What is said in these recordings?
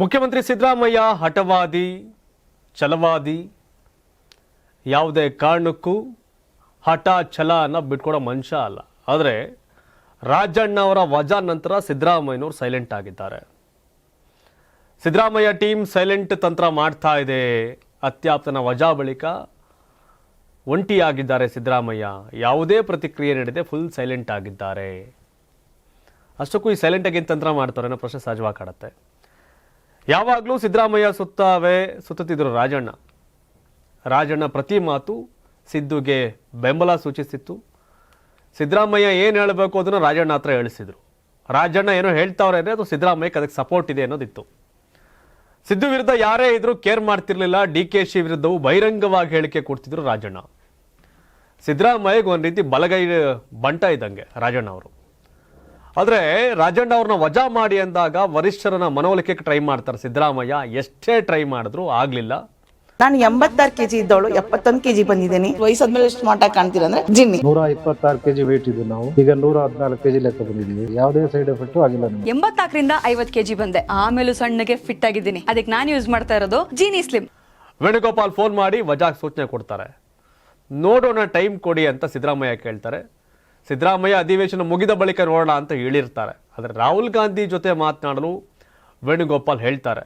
ಮುಖ್ಯಮಂತ್ರಿ ಸಿದ್ದರಾಮಯ್ಯ ಹಠವಾದಿ, ಛಲವಾದಿ, ಯಾವುದೇ ಕಾರಣಕ್ಕೂ ಹಠ, ಛಲ ಅನ್ನೋ ಬಿಟ್ಕೊಡೋ ಮನುಷ್ಯ ಅಲ್ಲ. ಆದರೆ ರಾಜಣ್ಣ ಅವರ ವಜಾ ನಂತರ ಸಿದ್ದರಾಮಯ್ಯನವರು ಸೈಲೆಂಟ್ ಆಗಿದ್ದಾರೆ. ಸಿದ್ದರಾಮಯ್ಯ ಟೀಮ್ ಸೈಲೆಂಟ್ ತಂತ್ರ ಮಾಡ್ತಾ ಇದೆ. ಅತ್ಯಾಪ್ತನ ವಜಾ ಬಳಿಕ ಒಂಟಿಯಾಗಿದ್ದಾರೆ ಸಿದ್ದರಾಮಯ್ಯ. ಯಾವುದೇ ಪ್ರತಿಕ್ರಿಯೆ ನೀಡದೆ ಫುಲ್ ಸೈಲೆಂಟ್ ಆಗಿದ್ದಾರೆ. ಅಷ್ಟಕ್ಕೂ ಈ ಸೈಲೆಂಟ್ ಆಗಿ ತಂತ್ರ ಮಾಡ್ತಾರೆ ಅನ್ನೋ ಪ್ರಶ್ನೆ ಸಹಜವಾಗಿ ಕಾಡುತ್ತೆ. ಯಾವಾಗಲೂ ಸಿದ್ದರಾಮಯ್ಯ ಸುತ್ತವೇ, ಸುತ್ತುತ್ತಿದ್ದರು ರಾಜಣ್ಣ. ರಾಜಣ್ಣ ಪ್ರತಿ ಮಾತು ಸಿದ್ದುಗೆ ಬೆಂಬಲ ಸೂಚಿಸಿತ್ತು ಸಿದ್ದರಾಮಯ್ಯ ಏನು ಹೇಳಬೇಕು ಅದನ್ನು ರಾಜಣ್ಣ ಹತ್ರ ಹೇಳಿಸಿದರು. ರಾಜಣ್ಣ ಏನೋ ಹೇಳ್ತಾವ್ರೆ ಅಂದರೆ ಅದು ಸಿದ್ದರಾಮಯ್ಯಕ್ಕೆ ಅದಕ್ಕೆ ಸಪೋರ್ಟ್ ಇದೆ ಅನ್ನೋದಿತ್ತು. ಸಿದ್ದು ವಿರುದ್ಧ ಯಾರೇ ಇದ್ರೂ ಕೇರ್ ಮಾಡ್ತಿರ್ಲಿಲ್ಲ, ಡಿ ಕೆ ಶಿ ವಿರುದ್ಧವೂ ಬಹಿರಂಗವಾಗಿ ಹೇಳಿಕೆ ಕೊಡ್ತಿದ್ರು ರಾಜಣ್ಣ. ಸಿದ್ದರಾಮಯ್ಯಗೆ ಒಂದು ರೀತಿ ಬಲಗೈ, ಬಂಟ ಇದ್ದಂಗೆ ರಾಜಣ್ಣ ಅವರು. ಆದರೆ ರಾಜಣ್ಣ ಅವ್ರನ್ನ ವಜಾ ಮಾಡಿ ಅಂದಾಗ ವರಿಷ್ಠರನ್ನ ಮನವೊಲಿಕೆಗೆ ಟ್ರೈ ಮಾಡ್ತಾರೆ. ಸಿದ್ದರಾಮಯ್ಯ ಎಷ್ಟೇ ಟ್ರೈ ಮಾಡಿದ್ರು ಆಗ್ಲಿಲ್ಲ. ನಾನು ಎಂಬತ್ತಾರು ಕೆಜಿ ಇದ್ದವಳು ಎಪ್ಪತ್ತೊಂದು ಕೆಜಿ ಬಂದಿದ್ದೀನಿ. ವಯಸ್ಸಾದ್ಮೇಲೆ ಎಷ್ಟು ಮಾಟ ಆಗಿ ಕಾಣ್ತೀರ ಅಂದ್ರೆ ಜಿನ್ನಿ. ನೂರ ಇಪ್ಪತ್ತಾರು ಕೆಜಿ ವೇಟ್ ಇದ್ದು ನಾವು. ಈಗ ನೂರ ಹದಿನಾಲ್ಕು ಕೆಜಿ ಲೆಕ್ಕ ಬಂದಿದ್ದೀವಿ ಯಾವುದೇ ಸೈಡ್ ಎಫೆಕ್ಟ್ ಆಗಿಲ್ಲ ನಮಗೆ. ಎಂಬತ್ನಾಲ್ಕರಿಂದ ಐವತ್ ಕೆಜಿ ಬಂದೆ. ಆಮೇಲೆ ಸಣ್ಣಗೆ ಫಿಟ್ ಆಗಿದ್ದೀನಿ. ಅದಕ್ಕೆ ನಾನು ಯೂಸ್ ಮಾಡ್ತಾ ಇರೋದು ಜೀನಿ ಸ್ಲಿಮ್ ವೇಣುಗೋಪಾಲ್ ಫೋನ್ ಮಾಡಿ ವಜಾಗ್ ಸೂಚನೆ ಕೊಡ್ತಾರೆ. ನೋಡೋಣ ಟೈಮ್ ಕೊಡಿ ಅಂತ ಸಿದ್ದರಾಮಯ್ಯ ಕೇಳ್ತಾರೆ. ಸಿದ್ದರಾಮಯ್ಯ ಅಧಿವೇಶನ ಮುಗಿದ ಬಳಿಕ ನೋಡೋಣ ಅಂತ ಹೇಳಿರ್ತಾರೆ. ಆದರೆ ರಾಹುಲ್ ಗಾಂಧಿ ಜೊತೆ ಮಾತನಾಡಲು ವೇಣುಗೋಪಾಲ್ ಹೇಳ್ತಾರೆ.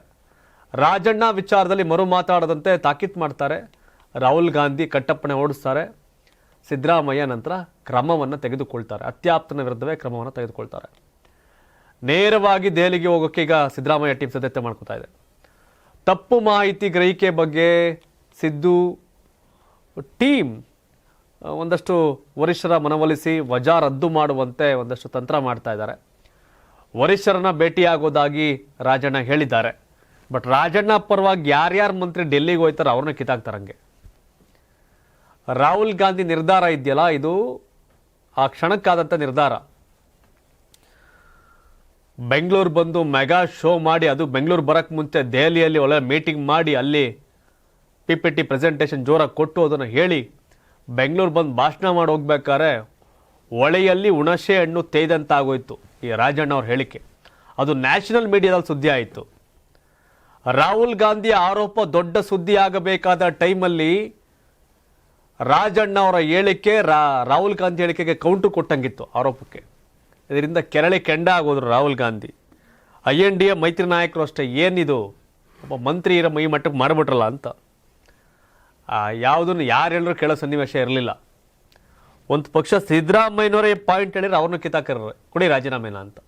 ರಾಜಣ್ಣ ವಿಚಾರದಲ್ಲಿ ಮರು ಮಾತಾಡದಂತೆ ತಾಕೀತ್ ಮಾಡ್ತಾರೆ. ರಾಹುಲ್ ಗಾಂಧಿ ಕಟ್ಟಪ್ಪಣೆ ಓಡಿಸ್ತಾರೆ. ಸಿದ್ದರಾಮಯ್ಯ ನಂತರ ಕ್ರಮವನ್ನು ತೆಗೆದುಕೊಳ್ತಾರೆ. ಅತ್ಯಾಪ್ತನ ವಿರುದ್ಧವೇ ಕ್ರಮವನ್ನು ತೆಗೆದುಕೊಳ್ತಾರೆ. ನೇರವಾಗಿ ದೆಹಲಿಗೆ ಹೋಗೋಕೆ ಈಗ ಸಿದ್ದರಾಮಯ್ಯ ಟೀಮ್ ಸಿದ್ಧತೆ ಮಾಡ್ಕೋತಾ ಇದೆ. ತಪ್ಪು ಮಾಹಿತಿ ಗ್ರಹಿಕೆ ಬಗ್ಗೆ ಸಿದ್ದು ಟೀಮ್ ಒಂದಷ್ಟು ವರಿಷ್ಠರ ಮನವೊಲಿಸಿ ವಜಾ ರದ್ದು ಮಾಡುವಂತೆ ಒಂದಷ್ಟು ತಂತ್ರ ಮಾಡ್ತಾ ಇದ್ದಾರೆ. ವರಿಷ್ಠರನ್ನ ಭೇಟಿಯಾಗೋದಾಗಿ ರಾಜಣ್ಣ ಹೇಳಿದ್ದಾರೆ. ಬಟ್ ರಾಜಣ್ಣ ಪರವಾಗಿ ಯಾರ್ಯಾರು ಮಂತ್ರಿ ಡೆಲ್ಲಿಗೆ ಹೋಯ್ತಾರೋ ಅವ್ರನ್ನ ಕಿತ್ತಾಕ್ತಾರಂಗೆ ರಾಹುಲ್ ಗಾಂಧಿ ನಿರ್ಧಾರ ಇದೆಯಲ್ಲ, ಇದು ಆ ಕ್ಷಣಕ್ಕಾದಂಥ ನಿರ್ಧಾರ. ಬೆಂಗಳೂರು ಬಂದು ಮೆಗಾ ಶೋ ಮಾಡಿ, ಅದು ಬೆಂಗಳೂರು ಬರೋಕ್ಕೆ ಮುಂಚೆ ದೆಹಲಿಯಲ್ಲಿ ಒಳ್ಳೆ ಮೀಟಿಂಗ್ ಮಾಡಿ, ಅಲ್ಲಿ ಪಿ ಪಿ ಟಿ ಪ್ರೆಸೆಂಟೇಷನ್ ಜೋರಾಗಿ ಕೊಟ್ಟು ಅದನ್ನು ಹೇಳಿ ಬೆಂಗಳೂರು ಬಂದು ಭಾಷಣ ಮಾಡಿ ಹೋಗ್ಬೇಕಾದ್ರೆ ಹೊಳೆಯಲ್ಲಿ ಹುಣಸೆ ಹಣ್ಣು ತೇಯ್ದಂತಾಗೋಯ್ತು ಈ ರಾಜಣ್ಣ ಅವ್ರ ಹೇಳಿಕೆ. ಅದು ನ್ಯಾಷನಲ್ ಮೀಡಿಯಾದಲ್ಲಿ ಸುದ್ದಿ ಆಯಿತು. ರಾಹುಲ್ ಗಾಂಧಿ ಆರೋಪ ದೊಡ್ಡ ಸುದ್ದಿ ಆಗಬೇಕಾದ ಟೈಮಲ್ಲಿ ರಾಜಣ್ಣ ಅವರ ಹೇಳಿಕೆ, ರಾ, ರಾಹುಲ್ ಗಾಂಧಿ ಹೇಳಿಕೆಗೆ ಕೌಂಟು ಕೊಟ್ಟಂಗಿತ್ತು ಆರೋಪಕ್ಕೆ. ಇದರಿಂದ ಕೆರಳೆ ಕೆಂಡ ಆಗೋದ್ರು Rahul Gandhi. I N D A ಮೈತ್ರಿ ನಾಯಕರು ಅಷ್ಟೇ, ಏನಿದು? ಒಬ್ಬ ಮಂತ್ರಿ ಇರೋ ಮೈ ಮಟ್ಟಕ್ಕೆ ಮಾಡಿಬಿಟ್ರಲ್ಲ ಅಂತ. ಯಾವುದನ್ನು ಯಾರು ಹೇಳಿದ್ರು ಕೇಳೋ ಸನ್ನಿವೇಶ ಇರಲಿಲ್ಲ. ಒಂದು ಪಕ್ಷ ಸಿದ್ದರಾಮಯ್ಯನವರೇ ಪಾಯಿಂಟ್ ಹೇಳಿದ್ರೆ ಅವ್ರನ್ನ ಕಿತ್ತಾಕರ ಕೊಡಿ ರಾಜೀನಾಮೆನ ಅಂತ.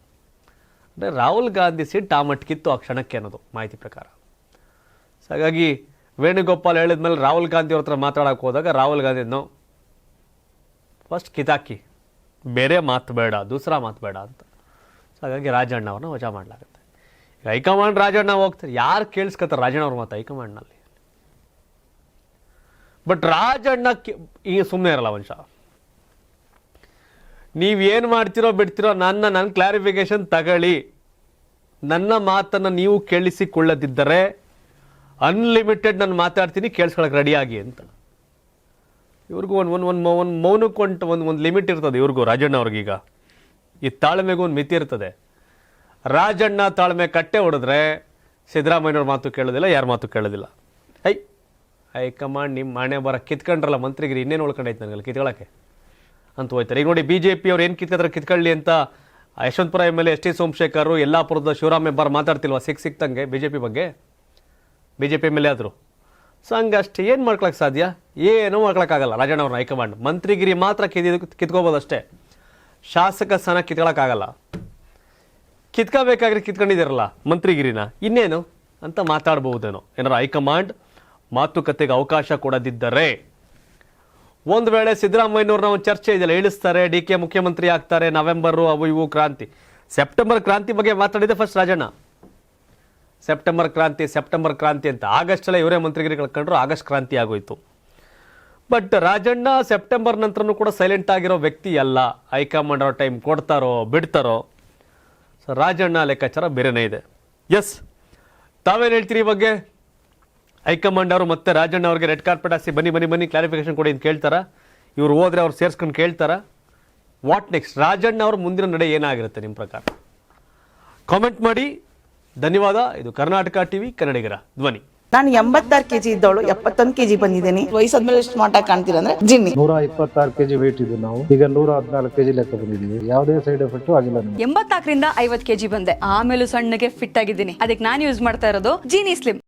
ಅಂದರೆ ರಾಹುಲ್ ಗಾಂಧಿ ಸೀಟ್ ಆ ಮಟ್ಟಕ್ಕಿತ್ತು ಆ ಕ್ಷಣಕ್ಕೆ ಅನ್ನೋದು ಮಾಹಿತಿ ಪ್ರಕಾರ. ಸೊ ಹಾಗಾಗಿ ವೇಣುಗೋಪಾಲ್ ಹೇಳಿದ ಮೇಲೆ ರಾಹುಲ್ ಗಾಂಧಿ ಅವ್ರ ಹತ್ರ ಮಾತಾಡೋಕೆ ಹೋದಾಗ ರಾಹುಲ್ ಗಾಂಧಿ ಫಸ್ಟ್ ಕಿತಾಕಿ ಬೇರೆ ಮಾತು ಬೇಡ, ದೂಸರಾ ಮಾತು ಬೇಡ ಅಂತ. ಸೊ ಹಾಗಾಗಿ ರಾಜಣ್ಣ ಅವ್ರನ್ನ ವಜಾ ಮಾಡಲಾಗುತ್ತೆ. ಈಗ ಹೈಕಮಾಂಡ್ ರಾಜಣ್ಣ ಹೋಗ್ತಾರೆ. ಯಾರು ಕೇಳಿಸ್ಕೊತಾರೆ ರಾಜಣ್ಣ ಅವ್ರ ಮಾತು ಹೈಕಮಾಂಡ್ನಲ್ಲಿ? ಬಟ್ ರಾಜಣ್ಣ ಈಗ ಸುಮ್ಮನೆ ಇರಲ್ಲ ವಂಶ. ನೀವೇನು ಮಾಡ್ತಿರೋ ಬಿಡ್ತಿರೋ ನನ್ನ ನನ್ನ ಕ್ಲಾರಿಫಿಕೇಶನ್ ತಗೊಳ್ಳಿ. ನನ್ನ ಮಾತನ್ನು ನೀವು ಕೇಳಿಸಿಕೊಳ್ಳದಿದ್ದರೆ ಅನ್ಲಿಮಿಟೆಡ್ ನಾನು ಮಾತಾಡ್ತೀನಿ ಕೇಳಿಸ್ಕೊಳಕ್ಕೆ ರೆಡಿಯಾಗಿ ಅಂತ. ಇವ್ರಿಗೂ ಒಂದು ಒಂದು ಒಂದು ಒಂದು ಮೌನಕ್ಕೆ ಒಂದು ಒಂದು ಒಂದು ಲಿಮಿಟ್ ಇರ್ತದೆ ಇವ್ರಿಗೂ, ರಾಜಣ್ಣ ಅವ್ರಿಗೀಗ. ಈ ತಾಳ್ಮೆಗೂ ಒಂದು ಮಿತಿ ಇರ್ತದೆ. ರಾಜಣ್ಣ ತಾಳ್ಮೆ ಕಟ್ಟೆ ಹೊಡೆದ್ರೆ ಸಿದ್ದರಾಮಯ್ಯವ್ರ ಮಾತು ಕೇಳೋದಿಲ್ಲ, ಯಾರ ಮಾತು ಕೇಳೋದಿಲ್ಲ. ಹೈಕಮಾಂಡ್ ನಿಮ್ಮ ಹಣೆ ಬರ ಕಿತ್ಕೊಂಡ್ರಲ್ಲ ಮಂತ್ರಿಗಿರಿ, ಇನ್ನೇನು ಉಳ್ಕೊಂಡೈತೆ ನನಗೆ ಕಿತ್ಕೊಳ್ಳೋಕ್ಕೆ ಅಂತ ಹೋಯ್ತಾರೆ. ಈಗ ನೋಡಿ ಬಿ ಜೆ ಪಿ ಅವ್ರು ಏನು ಕಿತ್ಕೊಂಡ್ರೆ ಕಿತ್ಕೊಳ್ಳಿ ಅಂತ Yeshwanthpur M L A S T Somashekhar, ಯಲ್ಲಾಪುರದ Shivaram Hebbar ಮಾತಾಡ್ತಿಲ್ವಾ? ಸಿಕ್ ಸಿಕ್ತಂಗೆ ಬಿ ಜೆ ಪಿ ಬಗ್ಗೆ? B J P M L A ಆದರು. ಸೊ ಹಂಗೆ ಅಷ್ಟೇ ಏನು ಮಾಡ್ಕೊಳಕ್ಕೆ ಸಾಧ್ಯ? ಏನೂ ಮಾಡ್ಕೊಳಕ್ಕಾಗಲ್ಲ ರಾಜಣ್ಣ ಅವ್ರನ್ನ ಹೈಕಮಾಂಡ್. ಮಂತ್ರಿಗಿರಿ ಮಾತ್ರ ಕಿದ್ ಕಿತ್ಕೋಬೋದು ಅಷ್ಟೇ ಶಾಸಕ ಸ್ಥಾನ ಕಿತ್ಕೊಳಕ್ಕಾಗಲ್ಲ ಕಿತ್ಕೋಬೇಕಾದ್ರೆ ಕಿತ್ಕೊಂಡಿದ್ದೀರಲ್ಲ ಮಂತ್ರಿಗಿರಿನ, ಇನ್ನೇನು ಅಂತ ಮಾತಾಡ್ಬೋದೇನೋ. ಏನಾರ ಹೈಕಮಾಂಡ್ ಮಾತುಕತೆಗೆ ಅವಕಾಶ ಕೊಡದಿದ್ದರೆ. ಒಂದು ವೇಳೆ ಸಿದ್ದರಾಮಯ್ಯನವ್ರನ್ನ ಒಂದು ಚರ್ಚೆ ಇದೆಯಲ್ಲ, ಇಳಿಸ್ತಾರೆ, ಡಿ ಕೆ ಮುಖ್ಯಮಂತ್ರಿ ಆಗ್ತಾರೆ, ನವೆಂಬರು, ಅವು ಇವು ಕ್ರಾಂತಿ. ಸೆಪ್ಟೆಂಬರ್ ಕ್ರಾಂತಿ ಬಗ್ಗೆ ಮಾತಾಡಿದೆ ಫಸ್ಟ್ ರಾಜಣ್ಣ. ಸೆಪ್ಟೆಂಬರ್ ಕ್ರಾಂತಿ ಸೆಪ್ಟೆಂಬರ್ ಕ್ರಾಂತಿ ಅಂತ. ಆಗಸ್ಟಲ್ಲೇ ಇವರೇ ಮಂತ್ರಿಗಿರಿ ಕಳ್ಕೊಂಡ್ರು ಆಗಸ್ಟ್ ಕ್ರಾಂತಿ ಆಗೋಯ್ತು. ಬಟ್ ರಾಜಣ್ಣ ಸೆಪ್ಟೆಂಬರ್ ನಂತರನೂ ಕೂಡ ಸೈಲೆಂಟ್ ಆಗಿರೋ ವ್ಯಕ್ತಿ ಅಲ್ಲ. ಹೈಕಮಾಂಡ್ ಅವ್ರ ಟೈಮ್ ಕೊಡ್ತಾರೋ, ಬಿಡ್ತಾರೋ? ರಾಜಣ್ಣ ಲೆಕ್ಕಾಚಾರ ಬೇರೆನೇ ಇದೆ. ಎಸ್ ತಾವೇನು ಹೇಳ್ತೀರಿ ಈ ಬಗ್ಗೆ? ಹೈಕಮಾಂಡ್ ಅವರು ಮತ್ತೆ ರಾಜಣ್ಣ ಅವ್ರಿಗೆ ರೆಡ್ ಕಾರ್ಪೆಟ್ ಹಾಸಿ ಬನ್ನಿ ಬನ್ನಿ ಬನ್ನಿ ಕ್ಲಾರಿಫಿಕೇಶನ್ ಕೊಡಿ ಅಂತ ಕೇಳ್ತಾರ? ಇವ್ರು ಹೋದ್ರೆ ಅವ್ರು ಸೇರ್ಸ್ಕೊಂಡು ಕೇಳ್ತಾರ? ವಾಟ್ ನೆಕ್ಸ್ಟ್ ರಾಜಣ್ಣ ಅವ್ರ ಮುಂದಿನ ನಡೆ ಏನಾಗಿರುತ್ತೆ ನಿಮ್ಮ ಪ್ರಕಾರ? ಕಾಮೆಂಟ್ ಮಾಡಿ. ಧನ್ಯವಾದ. ಇದು ಕರ್ನಾಟಕ ಟಿವಿ ಕನ್ನಡಿಗರ ಧ್ವನಿ. ನಾನು ಎಂಬತ್ತಾರು ಕೆಜಿ ಇದ್ದವಳು ಎಪ್ಪತ್ತೊಂದು ಕೆಜಿ ಬಂದಿದ್ದೀನಿ. ವಯಸ್ಸಾದ್ಮೇಲೆ ಸ್ಮಾರ್ಟ್ ಮಾಟ ಕಾಣ್ತೀರಾ ಅಂದ್ರೆ ಜಿನ್ನಿ. ನೂರ ಇಪ್ಪತ್ತಾರು ಕೆಜಿ ವೇಟ್ ಇದ್ದು ನಾವು. ಈಗ ನೂರ ಹದಿನಾಲ್ಕು ಕೆಜಿ ಲೆಕ್ಕ ಬಂದಿದ್ದೀವಿ. ಯಾವುದೇ ಸೈಡ್ ಎಫೆಕ್ಟ್ ಆಗಿಲ್ಲ ಎಂಬತ್ತಾಕರಿಂದ ಎಂಬತ್ನಾಲ್ಕರಿಂದ ಐವತ್ ಕೆಜಿ ಬಂದೆ. ಆಮೇಲೆ ಸಣ್ಣಗೆ ಫಿಟ್ ಆಗಿದ್ದೀನಿ. ಅದಕ್ಕೆ ನಾನು ಯೂಸ್ ಮಾಡ್ತಾ ಇರೋದು ಜೀನಿ ಸ್ಲಿಮ್